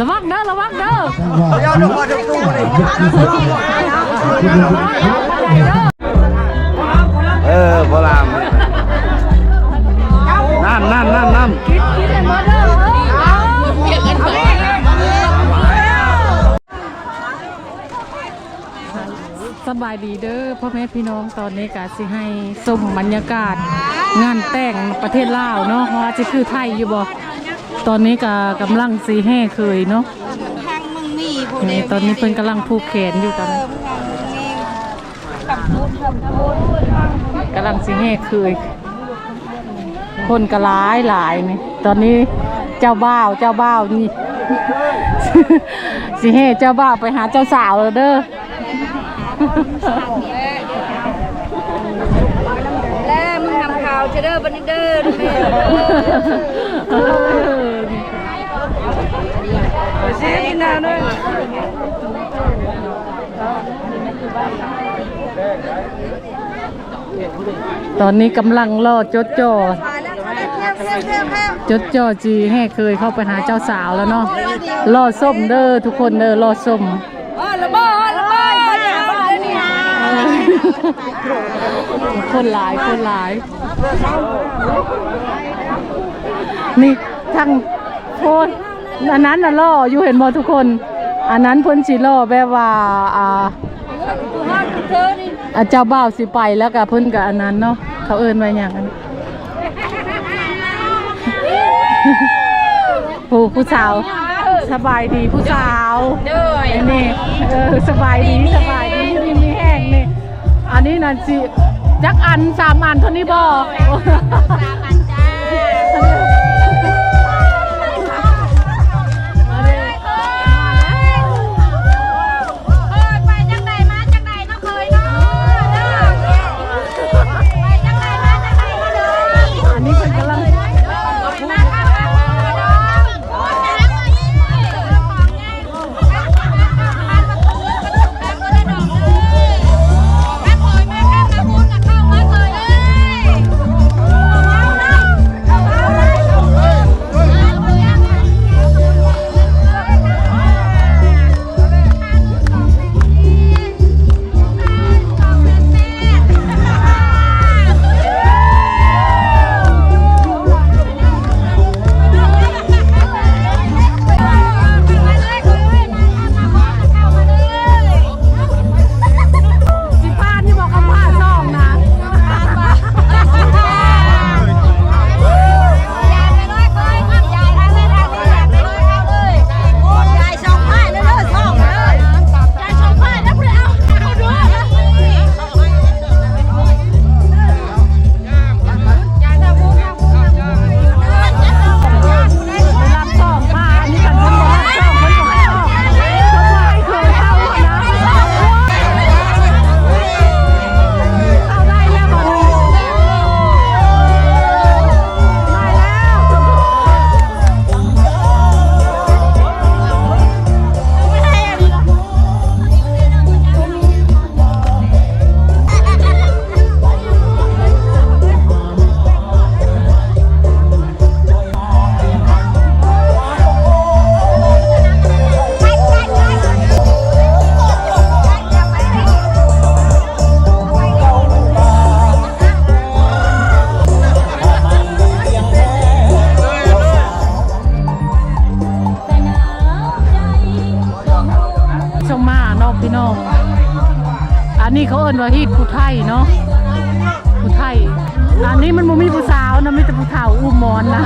ระวังเด้อระวังเด้อเอาดอกมาจากตู้เลยเออโบราณนั่นนั่นนั่นนั่นกินกินเลยหมดเด้อเออเอาเปลี่ยนกันไปสบายดีเด้อพ่อแม่พี่น้องตอนนี้กาสิให้ส้มบรรยากาศ งานแต่งประเทศลาวเนาะว่าจะคือไทยอยู่บ่ตอนนี้ก็กำลังสีแห่เคยเนาะทางมึงมีผู้นี่ตอนนี้เพิ่นกำลังผูกแขนอยู่ตอนนี้กำลังสิแห่เคย คนก็หลายหลายนี่ตอนนี้เจ้าบ่าวเจ้าบ่าวนี่สิแห่เจ้าบ่าวไปหาเจ้าสาวแล้วเด้อ แล้วมึงนำข่าวจะ เด้อบันนี้เด้อดูแม่เออเสีกินน้ำด้วยตอนนี้กำลังรอจดจ่อจดจ่อจีให้เคยเข้าไปหาเจ้าสาวแล้วเนาะรอส้มเด้อทุกคนเด้อรอส้ม คนหลายคนหลาย นี่ทั้งโคนอันนั้นน่ะล่ออยู่เห็นบ่ทุกคน อันนั้นเพิ่นสิล่อแบบว่าอ่าเธอนี่อ่าเจ้าบ่าวสิไปแล้วก็เพิ่นกับอันนั้นเนาะเขาเอิ้นไว้หยังอันผู้ผู้สาวสบายดีผู้สาวเด้อไอ้นี่เออสบายดีสบายดีนี่มีแห้งนี่ อันนี้นั่นสิจักอันสามอันเท่านี้บ่กันจ้า พี่น้อง อันนี้เขาเอิ้นว่าฮีดผู้ไทยเนาะผู้ไทย อันนี้มันบ่มีผู้สาวนะมีแต่ผู้เฒ่าอุ้มมอนนะ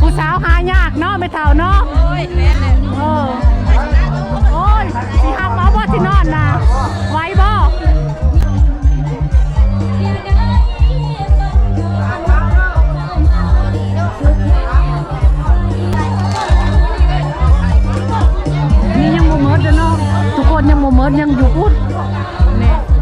ผู้สาวหายากเนาะไม่เฒ่าเนาะเออโอ้ยสิห้ามเอาบ่ที่นอนนะไหว้บ่ นยังโมเมิร์ดยังอยู่พุทธนี่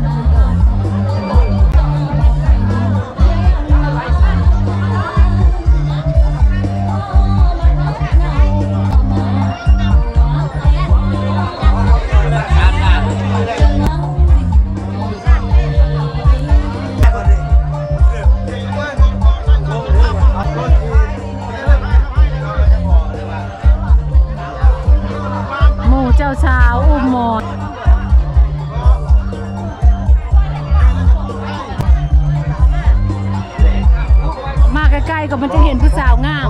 กล้ๆก็มันจะเห็นผู้สาวงาม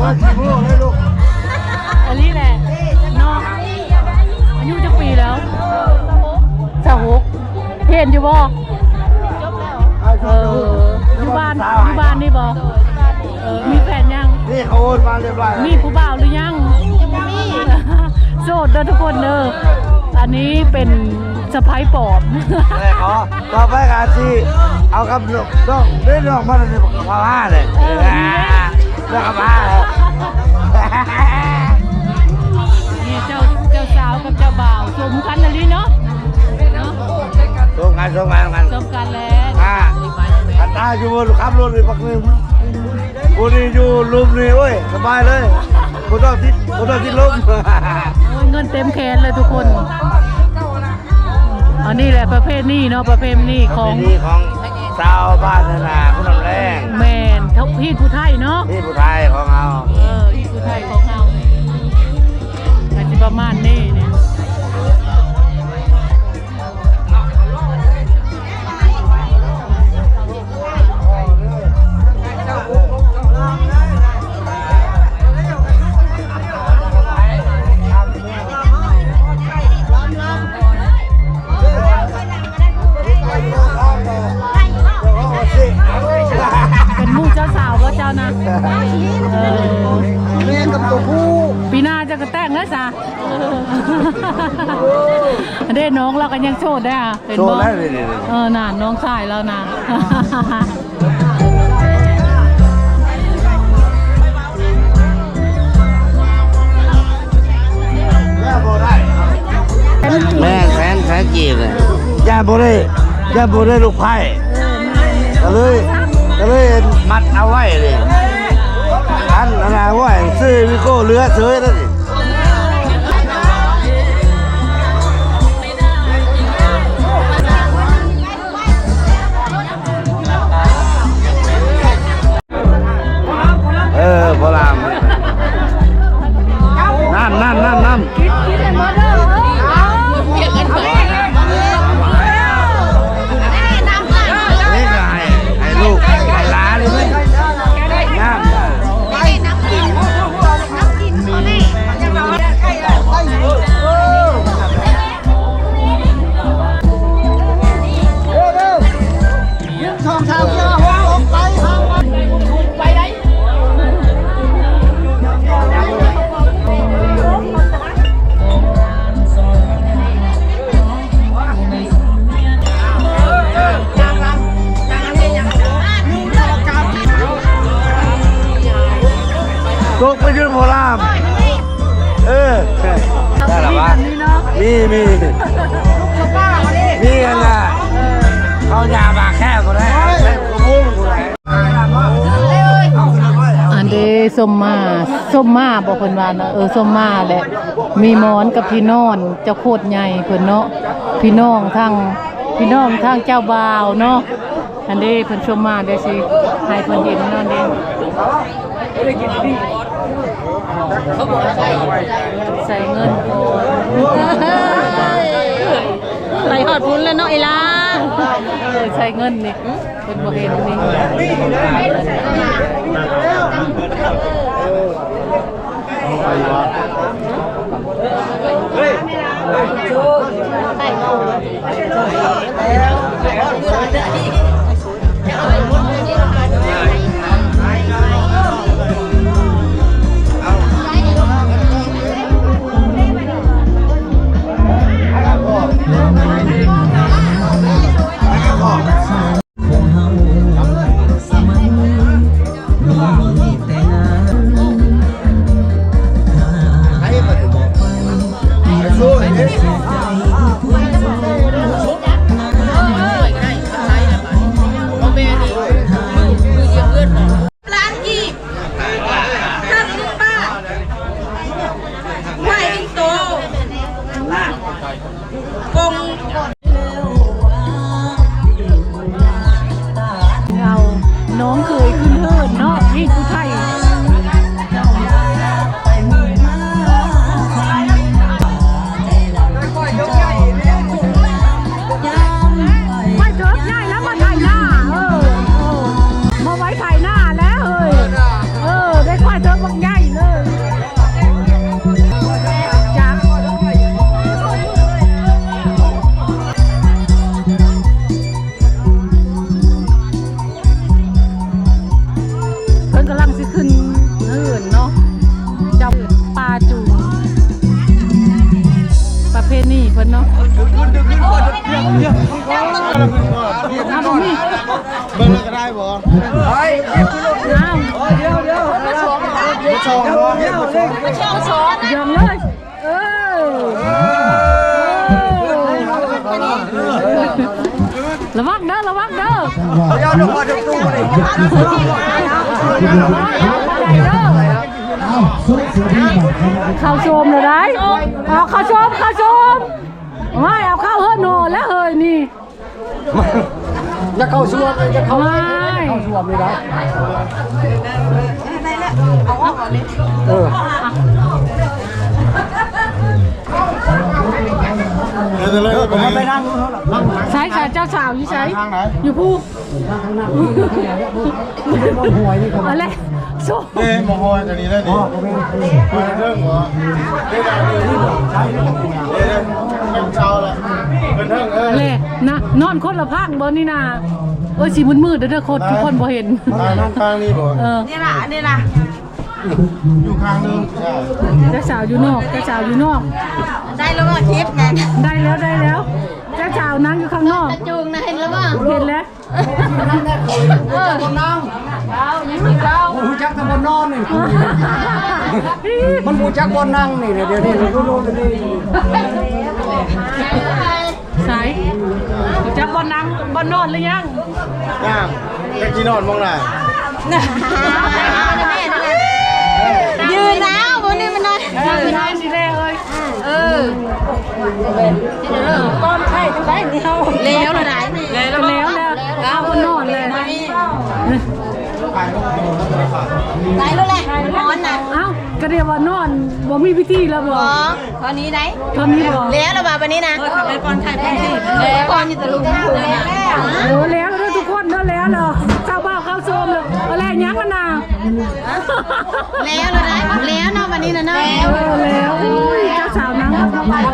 ว่าขี้มูกให้ลูกอันนี้แหละเนาะอายุจักปีแล้วสาวหกเห็นอยู่บ่เอออยู่บ้านอยู่บ้านนี่บ่เออมีแฟนยังนี่เขาโอนมาเรียบร้อยมีผู้บ่าวหรือยังโสดเด้อทุกคนเด้อ อันนี้เป็นสะพ้ายปอบเลยขอต่อไปการที่เอากับลูกต้องเล่นน้องมาในพม่าเลยเออเรื่องพม่าเลยเนี่ยเจ้าเจ้าสาวกับเจ้าบ่าวสมกันนะลิเนาะเนาะส่งงานส่งงานกันสมกันแล้วอ่าอันตาอยู่บนขับรถเลยปักหนึ่งบุรีอยู่ลุมนี่โอ้ยสบายเลยบุต้องติดบุต้องติดลมโอ้ย เงินเต็มแขนเลยทุกคนอันนี้แหละประเภทนี้เนาะประเภทนี้ของนี่ของชาวบ้านนานาคุณลำแรงแมนทบพี่ผู้ไทยเนาะนี่ผู้ไทยของเราเออพี่ผู้ไทยของเราอาจจะประมาณนี้ เด้น้องเรากันยังโชดได้อะเห็นโชบ่ว์แล้วนี่นี่เออน่ะน้องชายแล้วนะย่าโบได้แม่แฟนแฟนจีบเลยย่าโบได้ย่าโบได้ลูกไผ่ก็เลยก็เลยมัดเอาไว้เลยอันนานาไว้ซื้อวิโก้เรือเฉยแล้วนี่เไปยืนโพลามเออได้หรอวะมีมีมีกันอะเขาอยาบากแค่คนไหนแค่กระบุ้งคนไหนอันเดส้มมาส้มมาบอกเพิ่นว่านะเออส้มมาแหละมีหมอนกับพี่นอนเจ้าโคตรใหญ่เพิ่นเนาะพี่น้องทั้งพี่น้องทั้งเจ้าบ่าวเนาะอันเดเพิ่นส้มมาเด้สิให้เพิ่นเห็นเนาะเด้ ใส่เงินก่อนไหลหอดพุ้นแล้วเนาะไอ้ล่าเออใช้เงินนี่เป็นบ่เห็นนี่ร้าน ยอดลงมาจากตู้นี่เข้าชมเลยได้เอาเข้าชมเข้าชมไม่เอาเข้าเฮ้โนแล้วเฮ้ยนี่จะเข้าชัวร์จะเข้าไม่ชัวร์ไม่ได้เออเดี๋ยวเลยไปนั่งใช้ค่ะเจ้าสาวอยู่ใช้อยู่ผู้อะไรชมเอ้หมอฮอยกันนี้ได้ดิเรื่องหัวเรื่องอะไรเรื่องใช่เรื่องเป็นเช้าละเป็นเรื่องเออเลยนะนอนคนละพังบนนี่นาเอ้ยสีมืดๆเด้อเด้อคนทุกคนบ่เห็นทางนั่งข้างนี่บ่เออนี่ล่ะนี่ล่ะ อยู่ข้างนึงใช่เจ้าสาวอยู่นอกเจ้าสาวอยู่นอก ได้แล้วก็คลิปไงได้แล้วได้แล้วเจ้าสาวนั่งอยู่ข้างนอกจูงนะเห็นแล้วป่ะเห็นแล้วเออคนนั่งเอายังมีเก้าหูจักตะบนนอนนี่มันหูจักบนนั่งนี่เดี๋ยวนี้รู้รู้ๆนี่สายจะบอนั่งบอนนอนหรือยังย่างแค่ที่นอนมองไหนยืน แล้วบนนี้มันนอนยืนได้สิแรกเลยเออก้อนไข่ทั้งได้เดียวแล้วละไหนก็แล้วแล้วเอาบอนนอนเลยไหนรู้แหละนอนน่ะเอ้าก็เรียกว่านอนบ่มีพิธีแล้วบ่อ๋อตอนนี้ไหนตอนนี้บ่แล้วละบ่าวันนี้นะเออขับไปก้อนไข่ก้อนที่แล้วก้อนอยู่ตะลุงแล้วโอ้แล้วแล้วทุกคนเด้อแล้วเหรอเจ้าบ่าวเข้าโซมเลยอะไรยังกันน่ะ แล้วละไหนแล้วเนาะวันนี้นะเนาะเออแล้วอุ้ยเจ้าสาวนั่ง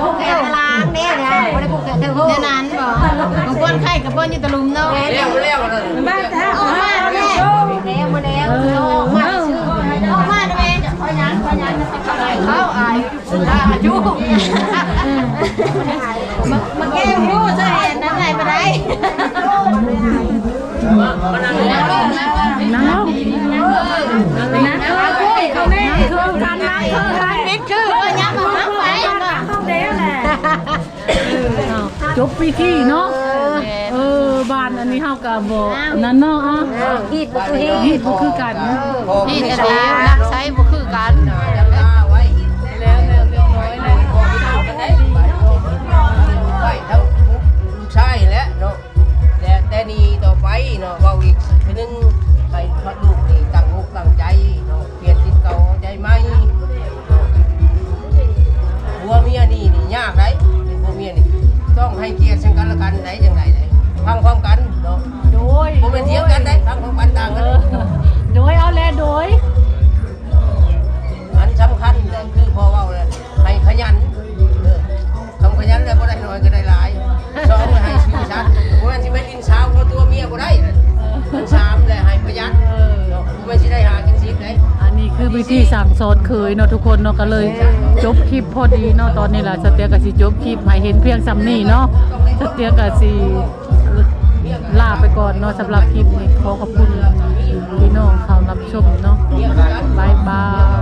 ผูกแขนล้างเนี่ยนะไม่ได้ผูกแขนเธอเดี๋ยวนั้นบ่ของก้อนไข่กับก้อนอยู่ตะลุมเนาะแล้วแล้วบ้านแท้ออกมาแล้วแล้วมาแล้วเออออกมาชื่อออกมาได้ไหมพอยังพอยังจะเข้าไปเข้าอายอายุมาแก้วรู้จะเห็นนั้นไหนไปได้นั่งลง นั่งเคยคุยเขาแน่คือกันนั่งเคยกันนิดคือว่ายับมาไปเข้าเด้แหละจบปีที่เนาะเออบ้านอันนี้เฮากับบ่นั่นเนาะอะฮีดบุกฮีฮีดบ่คือกันฮีดแล้วรักใช้บุกคือกันไปทั้งลูกชายและเนาะแต่แต่นี่ต่อไปเนาะเว่าอีกทีนึงให้พระลูกนี่ กตั้งใจเนาะเปลี่ยนจิตเก่าใจใหม่ผัวเมียนี่นี่ยากได้เป็นผัวเมียนี่ต้องให้เกียรติซึ่งกันและกันไหนจังไหนไหนฟังพร้อมกันเนาะโดยผมเป็นเถียงกันได้ฟังพร้อมกันต่างกันโดยเอาแลโดยอันสำคัญเลยคือพอเว่าเลยให้ขยันเออคำขยันแล้วก็ได้น้อยก็ได้หลายสองให้ชื่อชัดเพราะฉะนั้นที่ไม่ดินสาเพราะตัวเมียก็ได้อันสามเลยให้ประหยัด นาะไม่ใช่ได้หากินซีบเลยอันนี้คือวิธีสั่งสอนเคยเนาะทุกคนเนาะก็เลย จบคลิปพอดีเนาะตอนนี้ล่ะสเตียก็สิจบคลิปให้เห็นเพียงซ้ำนี้เนาะสเตียก็สิลาไปก่อนเนาะสำหรับคลิปนี้ขอขอบคุณพี่น้องเขารับชมเนาะบายบาย